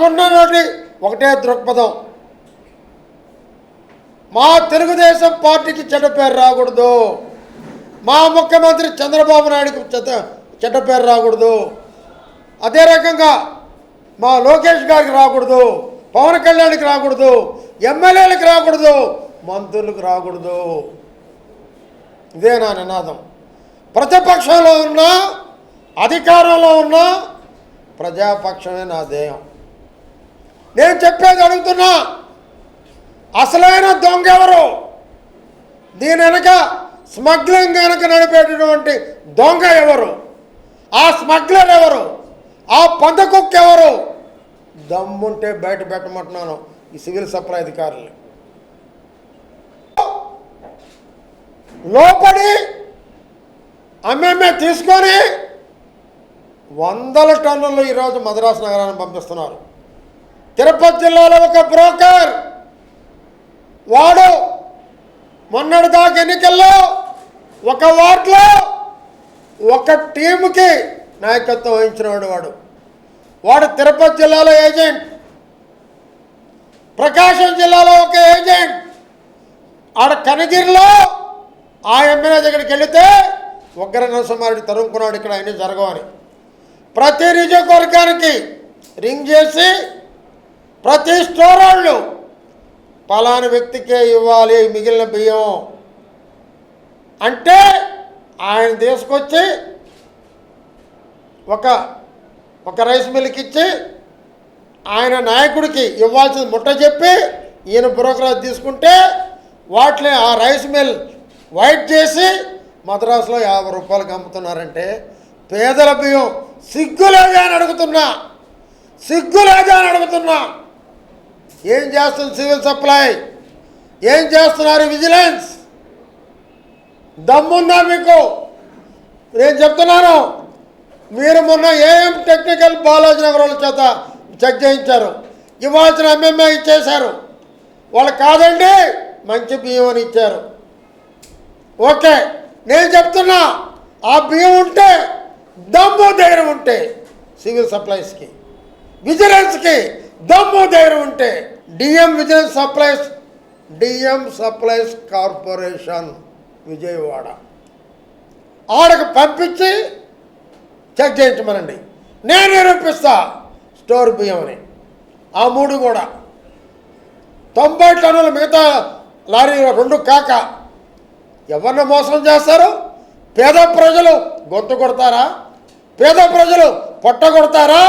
నాకున్నటువంటి ఒకటే దృక్పథం. మా తెలుగుదేశం పార్టీకి చెడ్డ పేరు రాకూడదు. మా ముఖ్యమంత్రి చంద్రబాబు నాయుడుకి చెత్త చెడ్డ పేరు రాకూడదు. అదే రకంగా మా లోకేష్ గారికి రాకూడదు. పవన్ కళ్యాణ్కి రాకూడదు. ఎమ్మెల్యేలకు రాకూడదు. మంత్రులకు రాకూడదు. ఇదే నా నినాదం? ప్రతిపక్షంలో ఉన్నా అధికారంలో ఉన్నా ప్రజాపక్షమే నా ధ్యేయం. నేను చెప్పేది అడుగుతున్నా. అసలైన దొంగ ఎవరు? దీని వెనక స్మగ్లింగ్ వెనక నడిపేటటువంటి దొంగ ఎవరు? ఆ స్మగ్లర్ ఎవరు? ఆ పందకుక్క ఎవరు? దమ్ముంటే బయట పెట్టమంటున్నాను ఈ సివిల్ సప్లై అధికారులు లోపడి అమ్మేమే తీసుకొని వందల టన్నులు ఈరోజు మద్రాసు నగరాన్ని పంపిస్తున్నారు. తిరుపతి జిల్లాలో ఒక బ్రోకర్. వాడు మొన్నటి దాకా ఎన్నికల్లో ఒక వార్డులో ఒక టీముకి నాయకత్వం వహించినవాడు వాడు. వాడు తిరుపతి జిల్లాలో ఏజెంట్. ప్రకాశం జిల్లాలో ఒక ఏజెంట్. ఆడ కనగిరిలో ఆ ఎమ్మెల్యే దగ్గరికి వెళితే ఉగ్ర నరసింహారెడ్డి తరుముకున్నాడు ఇక్కడ అన్నీ జరగవని. ప్రతి నియోజకవర్గానికి రింగ్ చేసి ప్రతి స్టోర్ వాళ్ళు పలానా వ్యక్తికే ఇవ్వాలి మిగిలిన బియ్యం. అంటే ఆయన తీసుకొచ్చి ఒక ఒక రైస్ మిల్కి ఇచ్చి ఆయన నాయకుడికి ఇవ్వాల్సిన ముట్ట చెప్పి ఈయన బ్రోకరేజ్ తీసుకుంటే వాటిని ఆ రైస్ మిల్ వైట్ చేసి మద్రాసులో యాభై రూపాయలకు అమ్ముతున్నారంటే పేదల బియ్యం సిగ్గులేదా అని అడుగుతున్నా. సిగ్గులేదా అని అడుగుతున్నా. ఏం చేస్తుంది సివిల్ సప్లై? ఏం చేస్తున్నారు విజిలెన్స్? దమ్ముందా మీకు? నేను చెప్తున్నాను మీరు మొన్న ఏఎం టెక్నికల్ బాలాజీ నగర్ చేత చెక్ చేయించారు. ఇవ్వాల్సిన ఎంఎంఏ ఇచ్చేశారు. వాళ్ళు కాదండి మంచి బియ్యం అని ఇచ్చారు. ఓకే నేను చెప్తున్నా ఆ బియ్యం ఉంటే దమ్ము ధైర్యం ఉంటే సివిల్ సప్లైస్కి విజిలెన్స్కి దమ్ము ధైర్యం ఉంటే DM Vijay supplies DM supplies corporation Vijayawada. ఆడకు పంపించి చెక్ చేయించమనండి. నేను నిరూపిస్తా స్టోర్ బియ్యం అని ఆ మూడు కూడా. తొంభై టన్నుల మిగతా లారీ రెండు కాక. ఎవరిని మోసం చేస్తారు? పేద ప్రజలు గొంతు కొడతారా? పేద ప్రజలు పొట్ట కొడతారా?